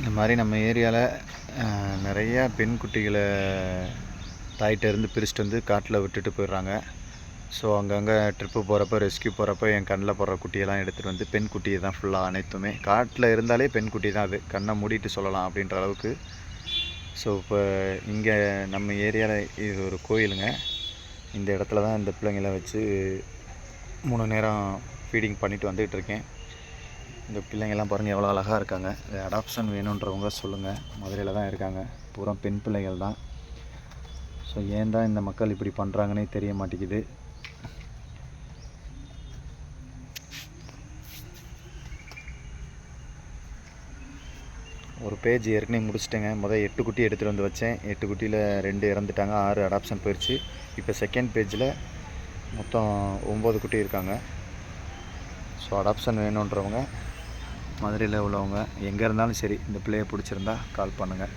இந்த மாதிரி நம்ம ஏரியாவில் நிறையா பெண் குட்டிகளை தாயிட்டேருந்து பிரிச்சுட்டு வந்து காட்டில் விட்டுட்டு போயிடுறாங்க. ஸோ அங்கங்கே ட்ரிப்பு போகிறப்ப ரெஸ்கியூ போகிறப்ப என் கண்ணில் போடுற குட்டியெல்லாம் எடுத்துகிட்டு வந்து பெண் குட்டியை தான் ஃபுல்லாக அனைத்துமே காட்டில் இருந்தாலே பெண் குட்டி தான் அது. கண்ணை மூடிட்டு சொல்லலாம் அப்படின்ற அளவுக்கு. ஸோ இப்போ இங்கே நம்ம ஏரியாவில் இது ஒரு கோயிலுங்க. இந்த இடத்துல தான் இந்த பிள்ளைங்கள வச்சு மூணு நேரம் ஃபீடிங் பண்ணிட்டு வந்துகிட்ருக்கேன் இந்த பிள்ளைங்கள்லாம் பாருங்கள் எவ்வளோ அழகாக இருக்காங்க. அடாப்ஷன் வேணுன்றவங்க சொல்லுங்கள் மதுரையில் தான் இருக்காங்க. பூரா பெண் பிள்ளைகள் தான். ஸோ ஏன் தான் இந்த மக்கள் இப்படி பண்ணுறாங்கன்னே தெரிய மாட்டேங்குது. ஒரு பேஜ் ஏற்கனவே முடிச்சிட்டேங்க. முதல் எட்டு குட்டி எடுத்துகிட்டு வந்து வச்சேன். எட்டு குட்டியில் ரெண்டு இறந்துட்டாங்க. ஆறு அடாப்ஷன் போயிடுச்சு இப்போ செகண்ட் பேஜில் மொத்தம் ஒம்பது குட்டி இருக்காங்க. ஸோ அடாப்ஷன் வேணுன்றவங்க மதுரையில் உள்ளவங்க எங்கே இருந்தாலும் சரி இந்த பிள்ளையை பிடிச்சிருந்தா கால் பண்ணுங்கள்